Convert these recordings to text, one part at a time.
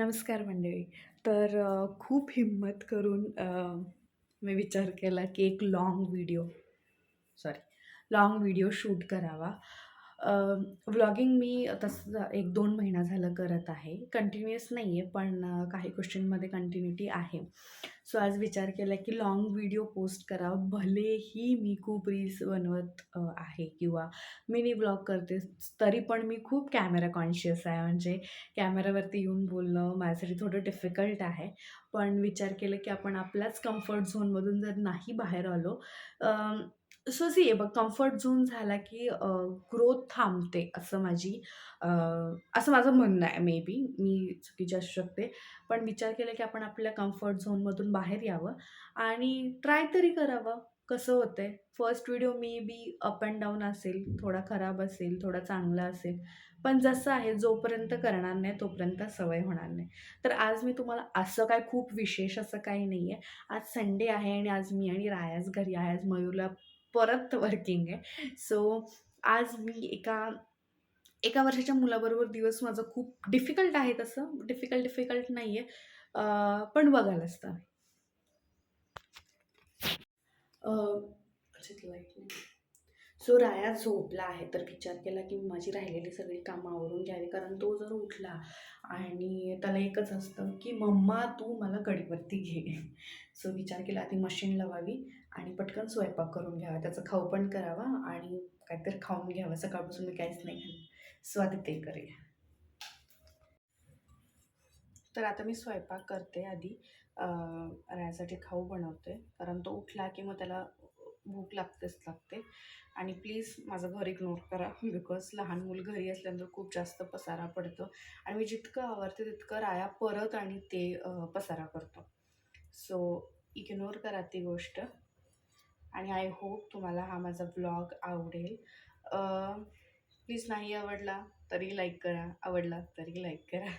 नमस्कार मंडळी. तर खूप हिंमत करून मी विचार केला की एक long video sorry long video shoot करावा. व्लॉगिंग मी तसं एक दोन महिना झालं करत आहे. कंटिन्युअस नाही आहे पण काही गोष्टींमध्ये कंटिन्युटी आहे. सो आज विचार केला की लाँग व्हिडिओ पोस्ट करावं. भलेही मी खूप रील्स बनवत आहे किंवा मिनी ब्लॉग करते तरी पण मी खूप कॅमेरा कॉन्शियस आहे. म्हणजे कॅमेऱ्यावरती येऊन बोलणं माझ्यासाठी थोडं डिफिकल्ट आहे. पण विचार केला की आपण आपल्याच कम्फर्ट झोनमधून जर नाही बाहेर आलो सो सी आहे बघ कम्फर्ट झोन झाला की ग्रोथ थांबते असं माझी अ, असं माझं म्हणणं आहे मे बी मी चुकीची असू शकते. पण विचार केला की आपण आपल्या कम्फर्ट झोनमधून बाहेर यावं आणि ट्राय तरी करावं. कसं होतंय? First video maybe up and down असेल थोडा खराब असेल थोडा चांगला असेल. पण जसं आहे जोपर्यंत करणार नाही तोपर्यंत सवय होणार नाही. तर आज मी तुम्हाला असं काय खूप विशेष असं काही नाही आहे आज संडे आहे आणि आज मी आणि रायाच घरी आहे. आज मयूरला परत वर्किंग आहे. सो आज मी एका एका वर्षाच्या मुलाबरोबर दिवस माझं खूप डिफिकल्ट आहे तसं. डिफिकल्ट डिफिकल्ट नाही आहे पण बघायला असतं. राया झोपला आहे तर विचार केला की माझी राहिलेली सगळी कामं आवरून घ्यावी कारण तो जर उठला आणि त्याला एकच असतं की मम्मा तू मला कडीवरती घे. सो विचार केला आधी मशीन लावावी आणि पटकन स्वयंपाक करून घ्यावा. त्याचं खाऊ पण करावा आणि काहीतरी खाऊन घ्यावं. सकाळपासून मी काहीच नाही खाल्लं. सो आधी ते करूया. तर आता मी स्वयंपाक करते आधी. रायासाठी खाऊ बनवते. कारण तो उठला की मग त्याला भूक लागतेच लागते. आणि प्लीज माझं घर इग्नोर करा बिकॉज लहान मूल घरी असल्यानंतर खूप जास्त पसारा पडतो. आणि मी जितकं आवडते तितकं राया परत आणि ते पसारा करतो. सो इग्नोर करा ती गोष्ट. आणि आय होप तुम्हाला हा माझा ब्लॉग आवडेल. प्लीज नाही आवडला तरी लाईक करा. आवडला तरी लाईक करा.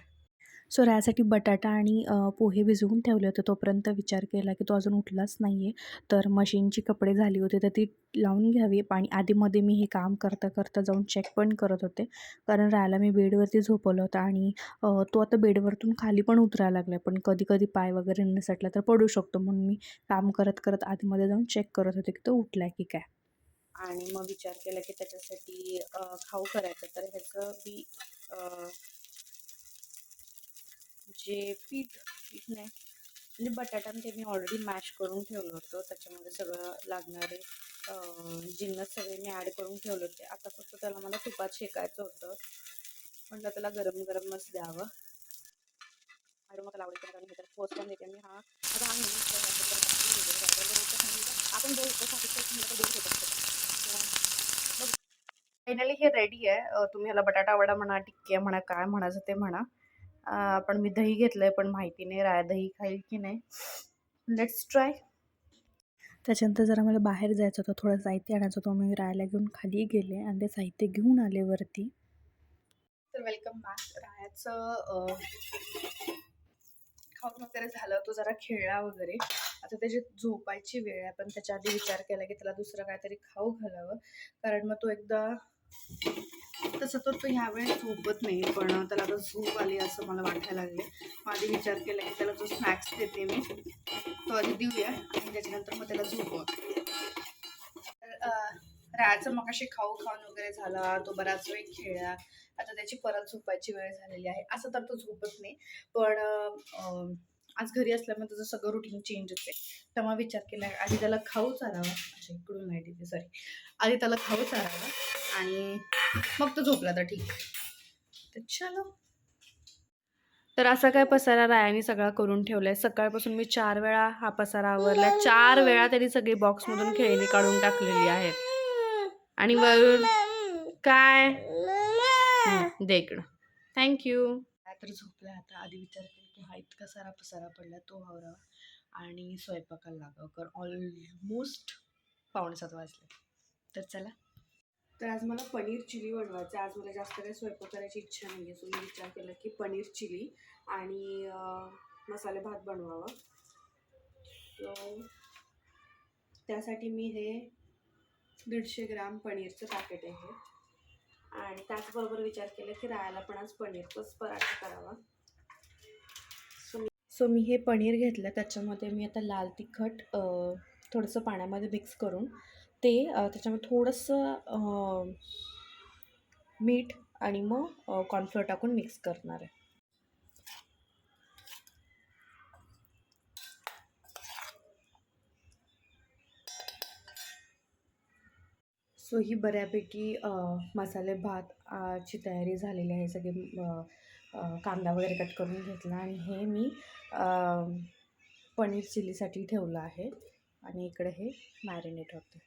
सो रायासाठी बटाटा आणि पोहे भिजवून ठेवले होते. तोपर्यंत विचार केला की तो अजून उठलाच नाही आहे तर मशीनची कपडे झाली होती तर ती लावून घ्यावी आणि आधीमध्ये मी हे काम करता करता जाऊन चेक पण करत होते. कारण राहायला मी बेडवरती झोपवलं होतं आणि तो आता बेडवरतून खाली पण उतरायला लागला पण कधी कधी पाय वगैरे निसटला तर पडू शकतो. म्हणून मी काम करत करत आधीमध्ये जाऊन चेक करत होते की तो उठला की काय. आणि मग विचार केला की त्याच्यासाठी खाऊ करायचं. तर ह्याचं मी जे पीठ पीठ नाही म्हणजे बटाटा ते मी ऑलरेडी मॅश करून ठेवलं होतं. त्याच्यामध्ये सगळं लागणारे जिन्नस सगळे मी ॲड करून ठेवले होते. आता फक्त त्याला मला तुपात शेकायचं होतं. म्हटलं त्याला गरम गरमच द्यावं. आणि मग त्याला कारण तर फर्स्ट टाइम देते. मी हा आता आपण जे फायनली हे रेडी आहे. तुम्ही ह्याला बटाटा वडा म्हणा टिक्की म्हणा काय म्हणायचं ते म्हणा. पण मी दही घेतलं आहे पण माहिती नाही राया दही खाईल की नाही. लेट्स ट्राय त्याच्यानंतर जरा मला बाहेर जायचं होतं थोडं साहित्य आणायचं होतं मी रायाला घेऊन खाली गेले आणि ते साहित्य घेऊन आले वरती. तर वेलकम बॅक रायाचं खाऊन वगैरे झालं तो जरा खेळला वगैरे. आता त्याची झोपायची वेळ आहे पण त्याच्या आधी विचार केला की त्याला दुसरं काहीतरी खाऊ घालावं. कारण मग तो एकदा तसं तर तो ह्यावेळेस झोपत नाही पण त्याला आता झोप आली असं मला वाटायला लागले मग आधी विचार केला की त्याला जो स्नॅक्स देते मी तो आधी देऊया आणि त्याच्यानंतर मग त्याला झोप तर, रायाचं मग अशी खाऊ खाऊन वगैरे झाला तो बराच वेळ खेळला. आता त्याची परत झोपायची वेळ झालेली आहे. असं तर तो झोपत नाही. पण आज घरी असल्यामुळे त्याचं सगळं रुटीन चेंज होते. तेव्हा विचार केला आधी त्याला खाऊ चारावा. अच्छा इकडून नाही तिथे सॉरी आधी त्याला खाऊ चारावा आणि मग तो झोपला तर ठीक. तर चलो. तर असा काय पसारा रायाने सगळा करून ठेवलाय. सकाळपासून मी चार वेळा हा पसारा आवरला चार वेळा त्यांनी सगळी बॉक्समधून खेळणी काढून टाकलेली आहेत. आणि वरून काय? हं, दे इकडं. थँक्यू तर झोपला आता आधी विचार केला. हा इतका सारा पसारा पडला तो आवरावा आणि स्वयंपाकाला लागावं कारण ऑलमोस्ट पावणे सात वाजले. तर चला. तर आज मला पनीर चिली बनवायचं आज मला जास्त काही स्वयंपाक करायची इच्छा नाही आहे सो मी विचार केला की पनीर चिली आणि मसाले भात बनवावा. सो त्यासाठी मी हे दीडशे ग्राम पनीरचं पॅकेट आहे. आणि त्याचबरोबर विचार केला की रायाला पण आज पनीरचाच पराठा करावा. सो मी हे पनीर घेतलं त्याच्यामध्ये मी आता लाल तिखट थोडंसं पाण्यामध्ये मिक्स करून ते त्याच्यामध्ये थोडंसं मीठ आणि मग कॉर्नफ्लोअर टाकून मिक्स करणार आहे. सो ही बऱ्यापैकी मसाले भात ची तयारी झालेली आहे. सगळे कांदा वगैरे कट करून घेतला आणि हे मी पनीर चिलीसाठी ठेवलं आहे. आणि इकडे हे मॅरिनेट होते.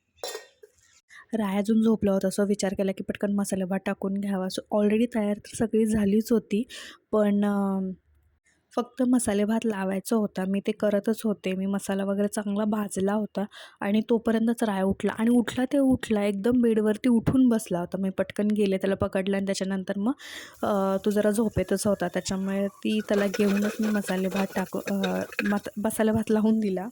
राय अजून झोपला होता असं विचार केला की पटकन मसाले भात टाकून घ्यावा. सो ऑलरेडी तयार तर सगळी झालीच होती. पण फक्त मसाले भात लावायचा होता. मी ते करतच होते. मी मसाला वगैरे चांगला भाजला होता आणि तोपर्यंतच राय उठला आणि उठला ते उठला. एकदम बेडवरती उठून बसला होता. मी पटकन गेले त्याला पकडलं आणि त्याच्यानंतर मग तो जरा झोपेतच होता. त्याच्यामुळे ती त्याला घेऊनच मी मसाले भात टाकू मत मसाला भात लावून दिला.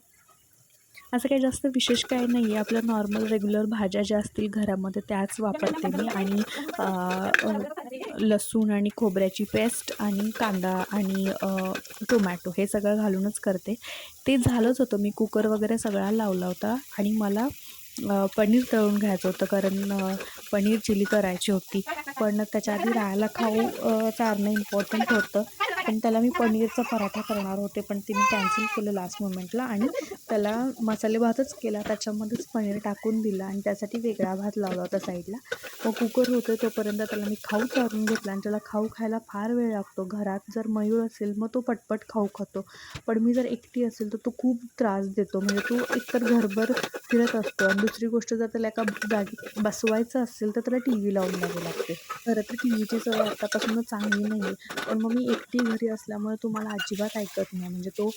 असं काही जास्त विशेष काही नाही आहे आपल्या नॉर्मल रेग्युलर भाज्या ज्या असतील घरामध्ये त्याच वापरते मी. आणि लसूण आणि खोबऱ्याची पेस्ट आणि कांदा आणि टोमॅटो हे सगळं घालूनच करते. ते झालंच होतं. मी कुकर वगैरे सगळा लावला होता आणि मला पनीर तळून घ्यायचं होतं. कारण पनीर चिली करायची होती. पण त्याच्या आधी राहायला खाऊ चारणं इम्पॉर्टंट होतं. पण त्याला मी पनीरचा पराठा करणार होते पण तिने कॅन्सल केलं लास्ट मोमेंटला आणि त्याला मसाले भातच केला. त्याच्यामध्येच पनीर टाकून दिलं आणि त्यासाठी वेगळा भात लावला होता साईडला मग कुकर होतं तोपर्यंत त्याला मी खाऊ चारून घेतला आणि त्याला खाऊ खायला फार वेळ लागतो. घरात जर मयूर असेल मग तो पटपट खाऊ खातो. पण मी जर एकटी असेल तर तो खूप त्रास देतो. म्हणजे तो एकतर घरभर फिरत असतो आणि दुसरी गोष्ट जर त्याला एका जागी बसवायचं असेल तर त्याला टी व्ही लावून द्यावी लागते. खरं तर टी व्हीची सवय आतापासून चांगली नाही आहे पण मग मी एकटी घरी असल्यामुळे तुम्हाला अजिबात ऐकत नाही. म्हणजे तो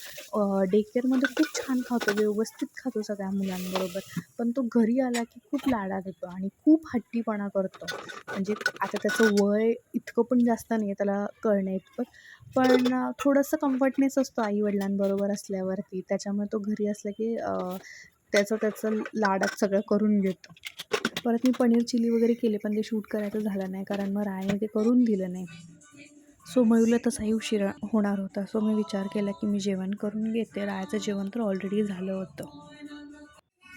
डे केअरमध्ये खूप छान खातो व्यवस्थित खातो सगळ्या मुलांबरोबर. पण तो घरी आला की खूप लाडा येतो आणि खूप हट्टीपणा करतो. म्हणजे आता त्याचं वय इतकं पण जास्त नाही आहे त्याला कळण्या इतपत पण थोडंसं कम्फर्टनेस असतो आईवडिलांबरोबर असल्यावरती. त्याच्यामुळे तो घरी असला की त्याचं त्याचं लाडात सगळं करून घेतो. परत मी पनीर चिली वगैरे केले पण ते शूट करायचं झालं नाही. कारण मग रायाने ते करून दिलं नाही. सो मयूरला तसाही उशिरा होणार होता. सो मी विचार केला की मी जेवण करून घेते. रायाचं जेवण तर ऑलरेडी झालं होतं.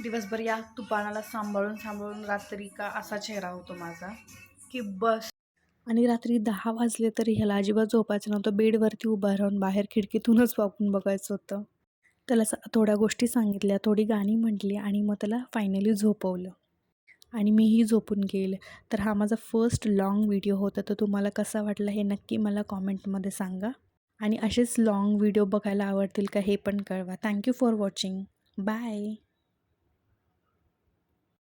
दिवसभर या तुपानाला सांभाळून सांभाळून रात्री का असा चेहरा होतो माझा? की बस. आणि रात्री दहा वाजले तरी ह्याला अजिबात झोपायचं नव्हतं. बेडवरती उभा राहून बाहेर खिडकीतूनच वाकून बघायचं होतं. त्याला थोड्या गोष्टी सांगितल्या थोडी गाणी म्हटली आणि मग त्याला फायनली झोपवलं. आणि मीही झोपून गेले. तर हा माझा फर्स्ट लाँग व्हिडिओ होता. तर तुम्हाला कसा वाटला हे नक्की मला कॉमेंटमध्ये सांगा. आणि असेच लाँग व्हिडिओ बघायला आवडतील का हे पण कळवा. Thank you for watching bye